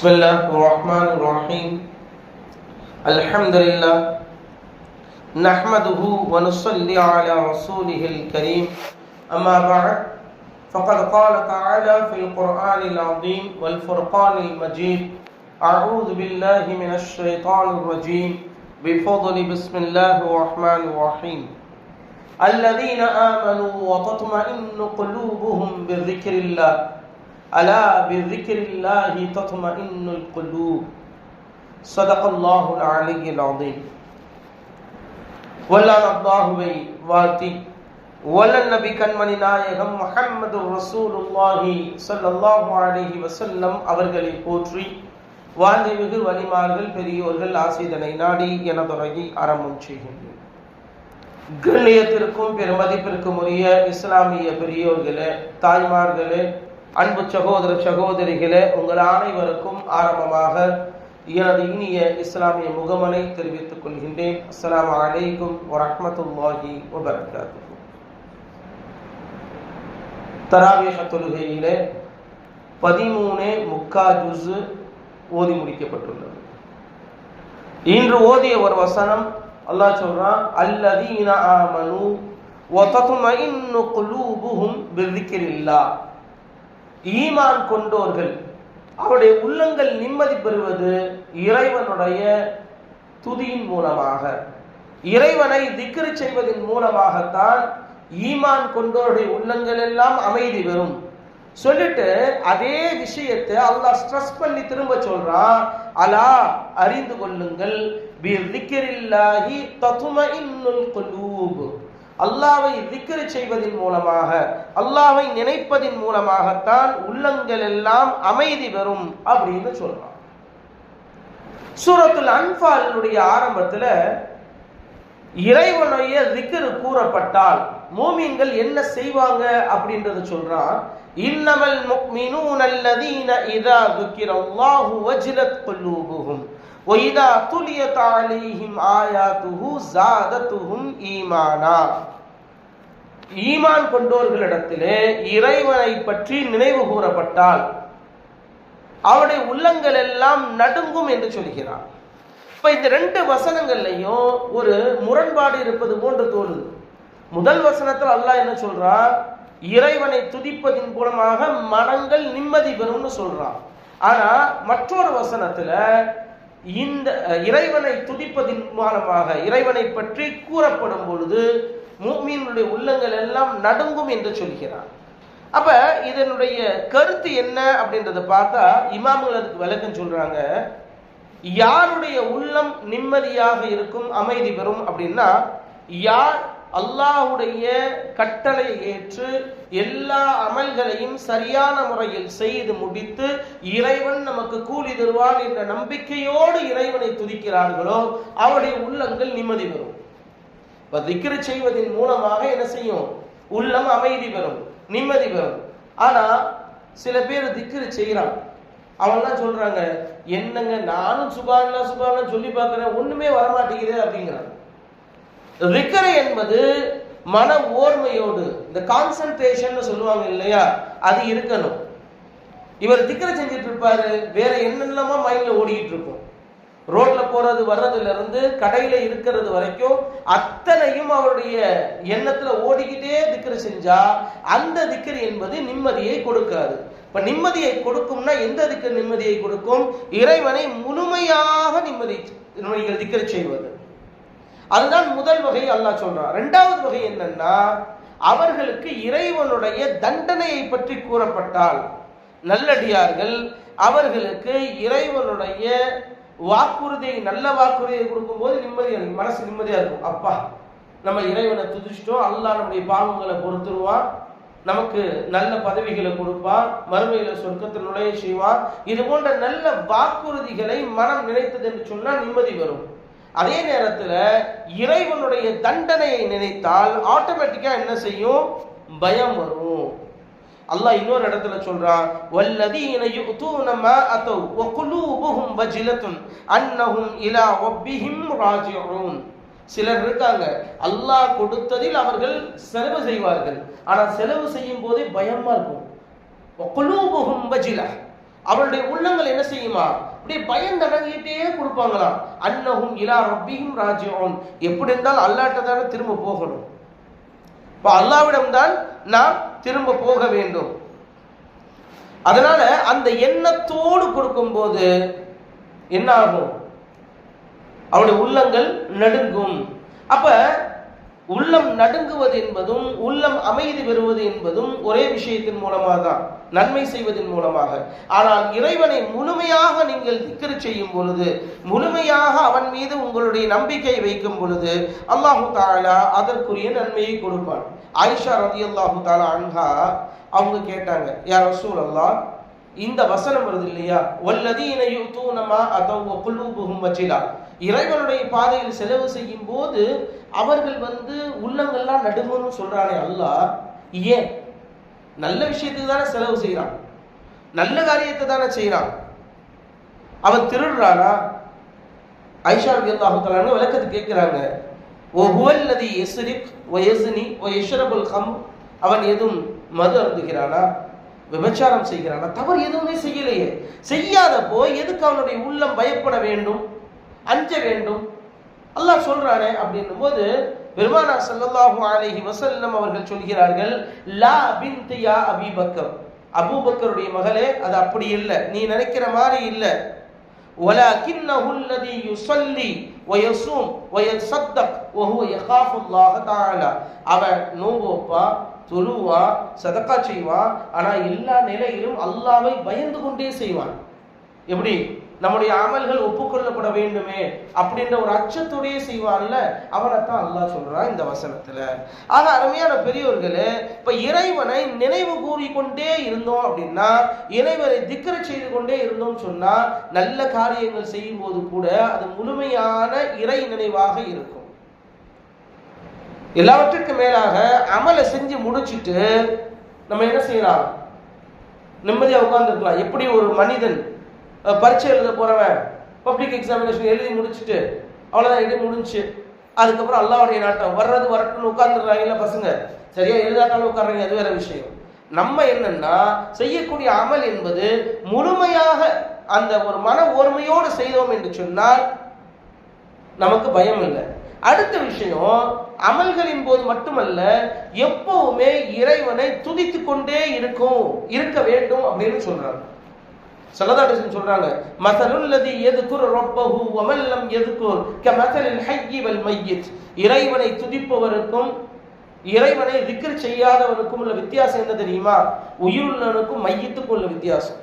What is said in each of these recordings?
بسم الله الرحمن الرحيم الحمد لله نحمده ونصلي على رسوله الكريم أما بعد فقد قال تعالى في القرآن العظيم والفرقان المجيد أعوذ بالله من الشيطان الرجيم بفضل بسم الله الرحمن الرحيم الذين آمنوا وتطمئن قلوبهم بذكر الله அலா பிரிக்கிரில்லாஹி தத்மா இன்னுல் குலூப் சதகல்லாஹுல் அலியில் அதீம் வல்லான் அல்லாஹுவை வாழ்த்தி வல்லன் நபி கண்மணி நாயகம் முஹம்மது ரசூலுல்லாஹி சல்லல்லாஹு அலைஹி வசல்லம் அவர்களை போற்றி வாழ்ந்து மிகு வலிமார்கள் பெரியோர்கள் ஆசிதனை நாடி என தொடங்கி ஆரம்பம் செய்கின்றேன். கண்ணியத்திற்கும் பெருமதிப்பிற்கும் உரிய இஸ்லாமிய பெரியோர்களே தாய்மார்களே அன்பு சகோதர சகோதரிகளே உங்கள் அனைவருக்கும் ஆரம்பமாக எனது இனிய இஸ்லாமிய முகமனை தெரிவித்துக் கொள்கின்றேன். அஸ்லாம் அலைக்கும் வரமத்துல்லாஹி வபரகாத்து தராவிய தொழுகையிலே பதிமூணு முக்கா ஜூஸ் ஓதி முடிக்கப்பட்டுள்ளது. இன்று ஓதிய ஒரு வசனம் அல்லாஹ் சொல்றான் அல்லதீன ஆமனு வதத்மஇன்னு குலூபுஹும் பிذிக்ரில்லாஹ் ஈமான் கொண்டோர்கள். அவருடைய உள்ளங்கள் நிம்மதி பெறுவது இறைவனுடைய துதியின் மூலமாக. இறைவனை திக்ரு செய்வதன் மூலமாகத்தான் ஈமான் கொண்டோருடைய உள்ளங்கள் எல்லாம் அமைதி பெறும். சொல்லிட்டு அதே விஷயத்தை அல்லாஹ் ஸ்ட்ரெஸ் பண்ணி திரும்ப சொல்றான். அலா அறிந்து கொள்ளுங்கள். பிذிக்ரில்லாஹி தத்மஇன்னுல் குலூப் அல்லாவை திக்கரு செய்வதன் மூலமாக அல்லாவை நினைப்பதின் மூலமாகத்தான் உள்ளங்கள் எல்லாம் அமைதி பெறும் அப்படின்னு சொல்றான் சூரத்துல் அன்பாலினுடைய ஆரம்பத்துல இறைவனுடைய திக்கரு கூறப்பட்டால் மூமின்கள் என்ன செய்வாங்க அப்படின்றத சொல்றான் இன்னமல் முக்மினூன் அல்லதீன இதா துக்கிரல்லாஹு வஜ்லத் குலூபுஹும் وَإِذَا تُلِيَتْ عَلَيْهِمْ آيَاتُهُ زَادَتْهُمْ ஈமானா ஈமான் கொண்டோர்களிடத்திலே இறைவனை பற்றி நினைவு கூறப்பட்டால் அவருடைய உள்ளங்கள் எல்லாம் நடுங்கும் என்று சொல்கிறார். இப்ப இந்த ரெண்டு வசனங்கள்லையும் ஒரு முரண்பாடு இருப்பது போன்று தோணுது. முதல் வசனத்தில் அல்லாஹ் என்ன சொல்றா? இறைவனை துதிப்பதின் மூலமாக மனங்கள் நிம்மதி பெறும்னு சொல்றான் ஆனா மற்றொரு வசனத்துல இந்த இறைவனை துதிப்பதின் மூலமாக இறைவனை பற்றி கூறப்படும் பொழுது மூமீனுடைய உள்ளங்கள் எல்லாம் நடுங்கும் என்று சொல்கிறார். அப்ப இதனுடைய கருத்து என்ன அப்படின்றத பார்த்தா இமாம்கள் அதுக்கு விளக்கம் சொல்றாங்க. யாருடைய உள்ளம் நிம்மதியாக இருக்கும் அமைதி பெறும் அப்படின்னா யார் அல்லாஹுடைய கட்டளையை ஏற்று எல்லா அமல்களையும் சரியான முறையில் செய்து முடித்து இறைவன் நமக்கு கூலி தருவான் என்ற நம்பிக்கையோடு இறைவனை துதிக்கிறார்களோ அவருடைய உள்ளங்கள் நிம்மதி பெறும். இப்போ திக்ரு செய்வதன் மூலமாக என்ன செய்யும்? உள்ளம் அமைதி பெறும் நிம்மதி பெறும். ஆனா சில பேர் திக்ரு செய்யறான். அவன்லாம் சொல்றாங்க என்னங்க நானும் சுபான்லா சுபானா சொல்லி பார்க்கிறேன். ஒண்ணுமே வரமாட்டேங்குது அப்படிங்கிறாங்க ரிக்கரை என்பது மன ஓர்மையோடு இந்த கான்சன்ட்ரேஷன் சொல்லுவாங்க இல்லையா அது இருக்கணும். இவர் திக்கரை செஞ்சுட்டு இருப்பாரு வேற என்னென்னமோ மைண்ட்ல ஓடிக்கிட்டு இருக்கும் ரோட்ல போறது வர்றதுல இருந்து கடையில இருக்கிறது வரைக்கும் அத்தனையும் அவருடைய எண்ணத்துல ஓடிக்கிட்டே திக்கரை செஞ்சா அந்த திக்கர் என்பது நிம்மதியை கொடுக்காது. இப்ப நிம்மதியை கொடுக்கும்னா எந்த திக்கர் நிம்மதியை கொடுக்கும்? இறைவனை முழுமையாக நிம்மதி நீங்கள் திக்கரி செய்வது. அதுதான் முதல் வகை அல்லாஹ் சொல்றான். ரெண்டாவது வகை என்னன்னா அவர்களுக்கு இறைவனுடைய தண்டனையை பற்றி கூறப்பட்டால் நல்லடியார்கள் அவர்களுக்கு இறைவனுடைய வாக்குறுதியை நல்ல வாக்குறுதியை கொடுக்கும்போது நிம்மதி மனசு நிம்மதியாக இருக்கும். அப்பா நம்ம இறைவனை துதிச்சிட்டோம். அல்லாஹ் நம்முடைய பாவங்களை பொறுத்துருவான். நமக்கு நல்ல பதவிகளை கொடுப்பான். மறுமையில சொர்க்கத்தில் நுழைய செய்வான். இது போன்ற நல்ல வாக்குறுதிகளை மனம் நினைத்தது என்று சொன்னால் நிம்மதி வரும். அதே நேரத்தில் இறைவனுடைய தண்டனையை நினைத்தால் ஆட்டோமேட்டிக்காக என்ன செய்யும்? பயம் வரும். அல்லாஹ் இன்னொரு இடத்துல சொல்றான் வல்லதீன யுத்தூன மா அதௌ வ குலூபுஹும் வஜிலத்துன் அன்னஹும் இலா ரப்பிஹிம் ராஜிஊன். சிலர் இருக்காங்க அல்லாஹ் கொடுத்ததில் அவர்கள் செலவு செய்வார்கள். ஆனால் செலவு செய்யும் போதே பயமா இருக்கும். குலூபுஹும் வஜிலா. அவருடைய உள்ளங்கள் என்ன செய்யுமா? அப்படியே பயந்தடங்கிட்டே கொடுப்பாங்களாம். அன்னஹும் இலா ரப்பிஹிம் ராஜிஊன். எப்படி இருந்தால் அல்லாட்ட தானே திரும்ப போகணும். இப்போ அல்லாவிடம்தான் நாம் திரும்ப போக வேண்டும். அதனால அந்த எண்ணத்தோடு கொடுக்கும்போது என்ன ஆகும் அவருடைய உள்ளங்கள் நடுங்கும். அப்ப உள்ளம் நடுங்குவது என்பதும் உள்ளம் அமைதி பெறுவது என்பதும் ஒரே விஷயத்தின் மூலமாக தான் நன்மை செய்வதன் மூலமாக. ஆனால் இறைவனை முழுமையாக நீங்கள் திக்கரு செய்யும் பொழுது முழுமையாக அவன் மீது உங்களுடைய நம்பிக்கை வைக்கும் பொழுது அல்லாஹு தாலா அதற்குரிய நன்மையை கொடுப்பான். ஆயிஷா ரதி அல்லாஹு தாலா அன்ஹா அவங்க கேட்டாங்க யார் ரசூல் அல்லா இந்த வசனம் வருது இல்லையா? வல்லதீன யூதூனமா அதவ் குலூபுஹும் வச்சிலா இறைவனுடைய பாதையில் செலவு செய்யும் போது அவர்கள் வந்து உள்ளங்கள்லாம் நடுங்கும்னு சொல்றானே அல்லா ஏன்? நல்ல விஷயத்துக்கு தானே செலவு செய்யறான் நல்ல காரியத்தை தானே செய்யறான் அவன் திருடுறானா? ஐஷா ரலியல்லாஹு விளக்கத்து விளக்கத்தை கேட்கிறாங்க. ஓ ஹுவல்லதி எஸ்ரிக் ஓ எசுனி ஓ யஷ்ரபுல் ஹம் அவன் எதுவும் மது அருந்துகிறானா? விபச்சாரம் செய்கிறானா? தவறு எதுவுமே செய்யலையே. செய்யாதப்போ எதுக்கு அவனுடைய உள்ளம் பயப்பட வேண்டும்? அஞ்ச வேண்டும்? அல்லாஹ் சொல்றானே அப்படின்னும் போது பெருமானா ஸல்லல்லாஹு அலைஹி வஸல்லம் அவர்கள் சொல்கிறார்கள் லா பின்த் யா அபீபக்கர் அபூபக்கருடைய மகளே அது அப்படி இல்லை நீ நினைக்கிற மாதிரி இல்லை ولكنه الذي يصلي ويصوم ويتصدق وهو يخاف الله تعالى அவன் நோன்பு வைப்பான் தொழுவான் சதக்கா செய்வான் ஆனா எல்லா நிலையிலும் அல்லாவை பயந்து கொண்டே செய்வான் எப்படி நம்முடைய அமல்கள் ஒப்புக்கொள்ளப்பட வேண்டுமே அப்படின்ற ஒரு அச்சத்தோடையே செய்வான்ல அவனைத்தான் அல்லாஹ் சொல்றான் இந்த வசனத்துல. ஆக அருமையான பெரியவர்களே இப்ப இறைவனை நினைவு கூறிக்கொண்டே இருந்தோம் அப்படின்னா இறைவனை திக்கர செய்து கொண்டே இருந்தோம் சொன்னா நல்ல காரியங்கள் செய்யும் போது கூட அது முழுமையான இறை நினைவாக இருக்கும். எல்லாவற்றுக்கும் மேலாக அமலை செஞ்சு முடிச்சிட்டு நம்ம என்ன செய்யலாம்? நிம்மதியாக உட்காந்துருக்கலாம் எப்படி ஒரு மனிதன் பரீட்சை எழுத போறவன் பப்ளிக் எக்ஸாமினேஷன் எழுதி முடிச்சுட்டு அவ்வளோதான் எழுதி முடிஞ்சுச்சு அதுக்கப்புறம் அல்லாவுடைய நாட்டம். வர்றது வரட்டும்னு உட்காந்துடுறாங்கல்ல பசங்க. சரியா எழுதாட்டாலும் உட்கார்றாங்க அது வேற விஷயம். நம்ம என்னன்னா செய்யக்கூடிய அமல் என்பது முழுமையாக அந்த ஒரு மன ஒருமையோடு செய்தோம் என்று சொன்னால் நமக்கு பயம் இல்லை. அடுத்த விஷயம் அமல்களின் போது மட்டுமல்ல எப்பவுமே இறைவனை துதித்து கொண்டே இருக்கும் இருக்க வேண்டும் அப்படின்னு சொல்றாங்க. சல்லதாடிசன் சொல்றாங்க. மசலுல்லதி எதுக்குர் ரொப்பஹு வமல்லம் எதுக்குர் க மசலில் ஹையி வல் மையித் இறைவனை துதிப்பவருக்கும் இறைவனை திக்ர் செய்யாதவனுக்கும் உள்ள வித்தியாசம் என்ன தெரியுமா? உயிருள்ளவனுக்கும் மையத்துக்கும் உள்ள வித்தியாசம்.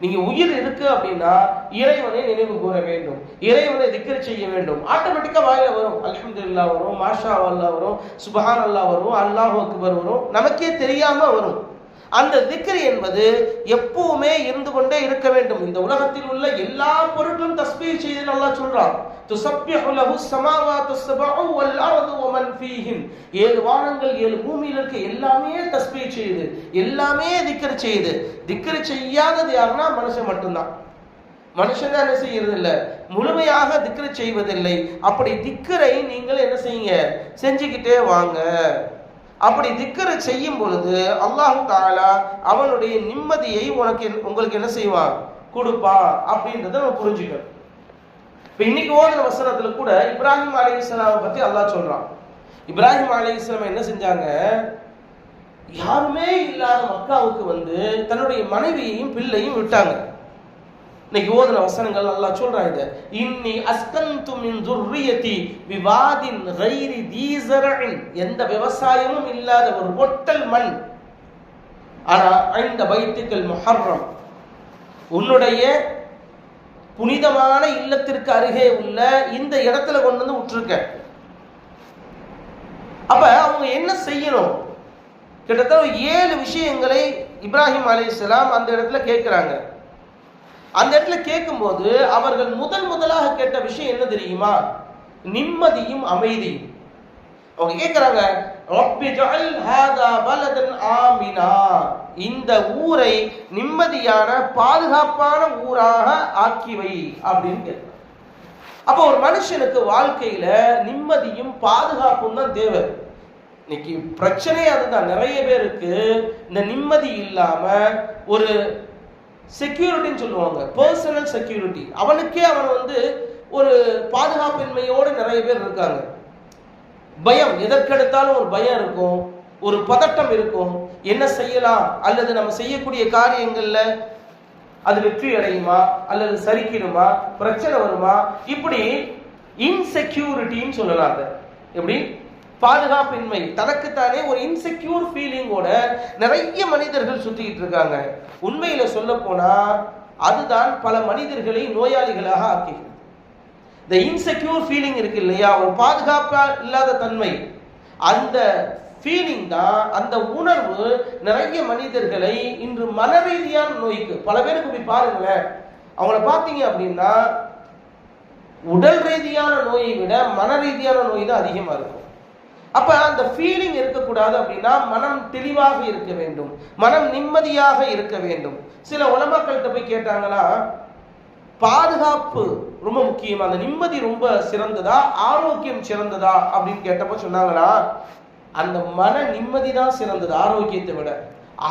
நீங்க உயிர் இருக்கு அப்படின்னா இறைவனை நினைவு கூற வேண்டும். இறைவனை திக்கர் செய்ய வேண்டும். ஆட்டோமேட்டிக்கா வாயில வரும். அல்ஹம்துலில்லாஹ் வரும் மாஷா அல்லா வரும் சுபஹான் அல்லாஹ் வரும் அல்லாஹ் அக்பர் வரும். நமக்கே தெரியாம வரும். அந்த திக்ரி என்பது எப்பவுமே இருந்து கொண்டே இருக்க வேண்டும். இந்த உலகத்தில் உள்ள எல்லா பொருட்களும் தஸ்பீ செய்து நல்லா சொல்றான். ஏழு வானங்கள் ஏழு பூமியில் இருக்க எல்லாமே தஸ்பீ செய்யுது எல்லாமே திக்கர் செய்யுது திக்கரி செய்யாதது யாருன்னா மனுஷன் மட்டும்தான். மனுஷன் தான் என்ன செய்யறது இல்லை முழுமையாக திக்ர செய்வதில்லை. அப்படி திக்கரை நீங்கள் என்ன செய்யுங்க? செஞ்சுக்கிட்டே வாங்க. அப்படி திக்கரை செய்யும் பொழுது அல்லாஹு தாலா அவனுடைய நிம்மதியை உனக்கு உங்களுக்கு என்ன செய்வான் கொடுப்பான் அப்படின்றத நம்ம புரிஞ்சுக்கணும். இப்ப இன்னைக்கு ஓதுன வசனத்துல கூட இப்ராஹிம் அலைஹிஸ்ஸலாமை பத்தி அல்லாஹ் சொல்றான். இப்ராஹிம் அலைஹிஸ்ஸலாம் என்ன செஞ்சாங்க? யாருமே இல்லாத மக்காவுக்கு வந்து தன்னுடைய மனைவியையும் பிள்ளையும் விட்டாங்க. இன்னைக்கு ஓதுன வசனங்கள் அல்லாஹ் சொல்றான் இத இன்னி அஸ்கந்து மின் துர்ரியதி விவாதின் கைரி தீசரன் எந்த விவசாயமும் இல்லாத ஒரு ஒட்டல் மண். ஆனா ஐந்த பைத்துக்கள் மொஹர்ரம். உன்னுடைய புனிதமான இல்லத்திற்கு அருகே உள்ள இந்த இடத்துல கொண்டு வந்து விட்டுருக்க. அப்ப அவங்க என்ன செய்யணும்? கிட்டத்தட்ட ஏழு விஷயங்களை இப்ராஹிம் அலைஹிஸ்ஸலாம் அந்த இடத்துல கேட்கிறாங்க. அந்த இடத்துல கேட்கும்போது அவர்கள் முதல் முதலாக கேட்ட விஷயம் என்ன தெரியுமா? நிம்மதியும் அமைதியும். அவங்க கேட்கிறாங்க ஆமினா. இந்த ஊரை நிம்மதியான பாதுகாப்பான ஊராக ஆக்கிவை அப்படின்னு கேட்கிறாங்க. அப்போ ஒரு மனுஷனுக்கு வாழ்க்கையில நிம்மதியும் பாதுகாப்பும் தான் தேவை. இன்னைக்கு பிரச்சனை அதுதான். நிறைய பேருக்கு இந்த நிம்மதி இல்லாம ஒரு செக்யூரிட்டின்னு சொல்லுவாங்க பர்சனல் செக்யூரிட்டி அவனுக்கே அவன் வந்து ஒரு பாதுகாப்பின்மையோடு நிறைய பேர் இருக்காங்க. பயம் எதற்கெடுத்தாலும் ஒரு பயம் இருக்கும் ஒரு பதட்டம் இருக்கும். என்ன செய்யலாம்? அல்லது நம்ம செய்யக்கூடிய காரியங்களில் அது வெற்றி அடையுமா? அல்லது சரிக்கிடுமா பிரச்சனை வருமா? இப்படி இன்செக்யூரிட்டின்னு சொல்லலாம் அதை. எப்படி? பாதுகாப்பின்மை தனக்குத்தானே ஒரு இன்செக்யூர் ஃபீலிங்கோட நிறைய மனிதர்கள் சுத்திக்கிட்டு இருக்காங்க. உண்மையில சொல்ல போனா அதுதான் பல மனிதர்களை நோயாளிகளாக ஆக்குகிறது. இந்த இன்செக்யூர் ஃபீலிங் இருக்கு இல்லையா? ஒரு பாதுகாப்பா இல்லாத தன்மை. அந்த ஃபீலிங் தான் அந்த உணர்வு நிறைய மனிதர்களை இன்று மனரீதியான நோய்க்கு பல பேருக்கு போய் பாருங்களேன். அவங்கள பார்த்தீங்க அப்படின்னா உடல் ரீதியான நோயை விட மன ரீதியான நோய் தான் அதிகமாக இருக்கும். அப்ப அந்த ஃபீலிங் இருக்கக்கூடாது அப்படின்னா மனம் தெளிவாக இருக்க வேண்டும். மனம் நிம்மதியாக இருக்க வேண்டும். சில உலமாக்கள்கிட்ட போய் கேட்டாங்களா பாதுகாப்பு ரொம்ப முக்கியம்? அந்த நிம்மதி ரொம்ப சிறந்ததா? ஆரோக்கியம் சிறந்ததா? அப்படின்னு கேட்டப்போ சொன்னாங்களா அந்த மன நிம்மதி தான் சிறந்தது ஆரோக்கியத்தை விட.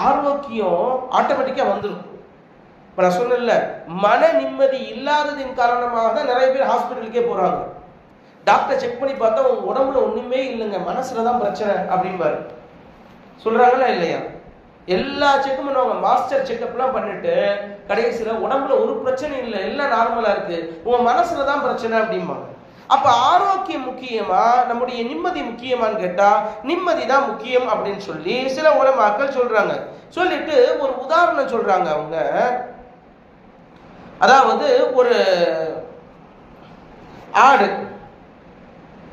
ஆரோக்கியம் ஆட்டோமேட்டிக்கா வந்துடும் இப்ப நான் சொன்னேன்ல மன நிம்மதி இல்லாததின் காரணமாக தான் நிறைய பேர் ஹாஸ்பிட்டலுக்கே போறாங்க. டாக்டர் செக் பண்ணி பார்த்தா உங்க உடம்புல ஒண்ணுமே இல்லைங்க. மனசுல தான் பிரச்சனை அப்படின்பாரு சொல்றாங்களா இல்லையா? எல்லா செக்கும் பண்ணுவாங்க. மாஸ்டர் செக்அப்லாம் பண்ணிட்டு கடைசியில உடம்புல ஒரு பிரச்சனை இல்லை. எல்லாம் நார்மலா இருக்கு. உங்க மனசுல தான் பிரச்சனை அப்படிம்பாங்க. அப்ப ஆரோக்கியம் முக்கியமா? நம்முடைய நிம்மதி முக்கியமான்னு கேட்டா நிம்மதி தான் முக்கியம் அப்படின்னு சொல்லி சில உலமாக்கள் சொல்றாங்க. சொல்லிட்டு ஒரு உதாரணம் சொல்றாங்க அவங்க. அதாவது ஒரு ஆடு.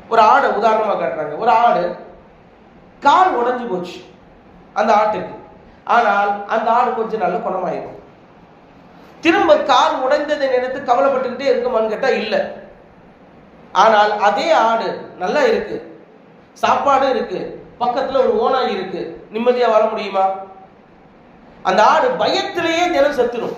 ஒரு ஆடை உதாரணமாக காட்டுறாங்க. ஒரு ஆடு கால் உடஞ்சி போச்சு. அந்த ஆட்டுக்கு. ஆனால் அந்த ஆடு கொஞ்சம் நல்ல குணமாயிடும். திரும்ப கால் உடைந்ததை நினைத்து கவலைப்பட்டுக்கிட்டே இருக்குமான்னு கேட்டால் இல்லை. ஆனால் அதே ஆடு நல்லா இருக்கு. சாப்பாடு இருக்கு. பக்கத்தில் ஒரு ஓனாய் இருக்கு. நிம்மதியாக வாழ முடியுமா? அந்த ஆடு பயத்திலேயே தினம் செத்துடும்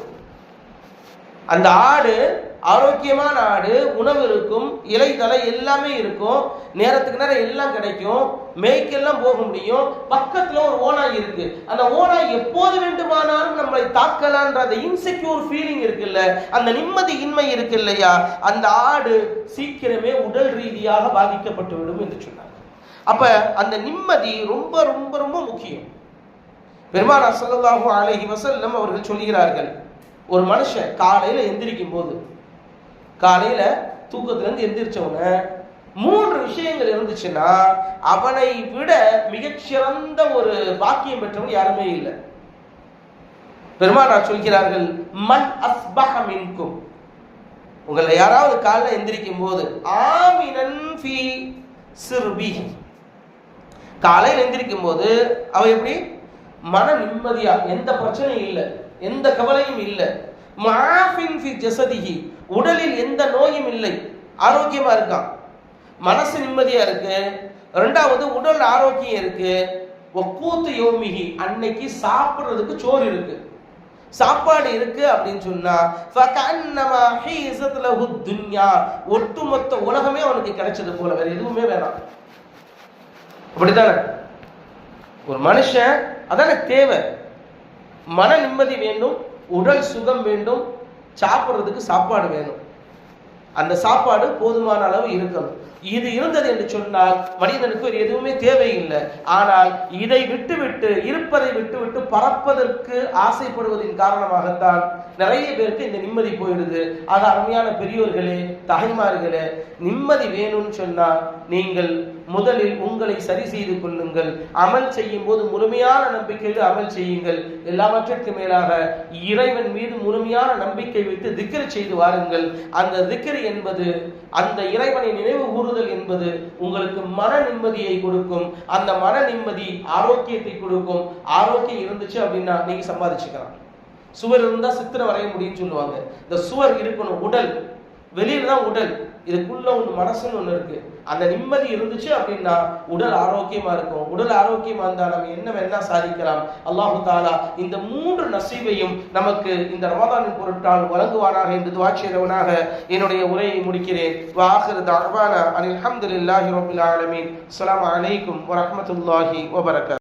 அந்த ஆடு ஆரோக்கியமான ஆடு உணவு இருக்கும் இலைதலை எல்லாமே இருக்கும். நேரத்துக்கு நேரம் எல்லாம் கிடைக்கும். மேய்க்கெல்லாம் போக முடியும். பக்கத்துல ஒரு ஓனாய் இருக்கு. அந்த ஓனாய் எப்போது வேண்டுமானாலும் நம்மளை தாக்கலான்ற அந்த இன்செக்யூர் ஃபீலிங் இருக்குல்ல அந்த நிம்மதி இன்மை இருக்கு இல்லையா அந்த ஆடு சீக்கிரமே உடல் ரீதியாக பாதிக்கப்பட்டு விடும் என்று சொன்னாங்க. அப்ப அந்த நிம்மதி ரொம்ப ரொம்ப ரொம்ப முக்கியம். பெருமானா ஸல்லல்லாஹு அலைஹி வசல்லம் அவர்கள் சொல்கிறார்கள் ஒரு மனுஷன் காலையில எந்திரிக்கும் போது காலையில தூக்கத்திலிருந்து எந்திரிச்சவன மூன்று விஷயங்கள் இருந்துச்சுன்னா அவனை விட மிகச்சிறந்த ஒரு பாக்கியம் பெற்றவன் யாருமே இல்லை. பெருமானார் சொல்கிறார்கள் மண் அஸ்பஹ மின்கும். உங்களை யாராவது காலில் எந்திரிக்கும் போது ஆமினன் ஃபி சிறுபி காலையில் எந்திரிக்கும் போது அவ எப்படி? மன நிம்மதியா எந்த பிரச்சனையும் இல்லை எந்த கவலையும் இல்லை. மாஃபின் ஃபி ஜசதிஹி. உடலில் எந்த நோயும் இல்லை. ஆரோக்கியமா இருக்கான் மனசு நிம்மதியா இருக்கு. ரெண்டாவது உடல் ஆரோக்கியம் இருக்கு. ஒக்கூத்து யோமிகி அன்னைக்கு சாப்பிடுறதுக்கு சோறு இருக்கு. சாப்பாடு இருக்கு அப்படின்னு சொன்னா துன்யா. ஒட்டுமொத்த உலகமே அவனுக்கு கிடைச்சது போல. வேற எதுவுமே வேணாம். அப்படித்தானே? ஒரு மனுஷன் அதான தேவை. மன நிம்மதி வேண்டும் உடல் சுகம் வேண்டும் சாப்பிட்றதுக்கு சாப்பாடு வேணும். அந்த சாப்பாடு போதுமான அளவு இருக்கணும். இது இருந்தது என்று சொன்னால் மனிதனுக்கு ஒரு எதுவுமே தேவையில்லை. ஆனால் இதை விட்டுவிட்டு இருப்பதை விட்டுவிட்டு பறப்பதற்கு ஆசைப்படுவதின் காரணமாகத்தான் நிறைய பேருக்கு இந்த நிம்மதி போயிடுது. அது அருமையான பெரியோர்களே தாய்மார்களே நிம்மதி வேணும்னு சொன்னால் நீங்கள் முதலில் உங்களை சரி செய்து கொள்ளுங்கள். அமல் செய்யும் போது முழுமையான நம்பிக்கையில் அமல் செய்யுங்கள். எல்லாவற்றிற்கு மேலாக இறைவன் மீது முழுமையான நம்பிக்கை வைத்து திக்கரி செய்து வாருங்கள். அந்த திக்கரி என்பது அந்த இறைவனை நினைவு கூறுதல் என்பது உங்களுக்கு மன நிம்மதியை கொடுக்கும். அந்த மன நிம்மதி ஆரோக்கியத்தை கொடுக்கும். ஆரோக்கியம் இருந்துச்சு அப்படின்னா நீங்க சம்பாதிச்சுக்கலாம். சுவர் இருந்தா சித்திரம் வரைய முடியும்னு சொல்லுவாங்க. இந்த சுவர் இருக்கணும் உடல். வெளியில தான் உடல். இதுக்குள்ள ஒன்று மனசுன்னு ஒன்று இருக்கு. அந்த நிம்மதி இருந்துச்சு அப்படின்னா உடல் ஆரோக்கியமா இருக்கும். உடல் ஆரோக்கியமா இருந்தா நம்ம என்ன வேணா சாதிக்கலாம். அல்லாஹு தாலா இந்த மூன்று நசீவையும் நமக்கு இந்த ரமதானின் பொருட்டால் வழங்குவானாக என்று துவாட்சியவனாக என்னுடைய உரையை முடிக்கிறேன். வாஹிர் தஅவானா அனில் ஹம்துலில்லாஹி ரபுல் ஆலமீன். அலாம் அலைக்கும் வரமத்துல்லாஹி வபரகாத்துஹு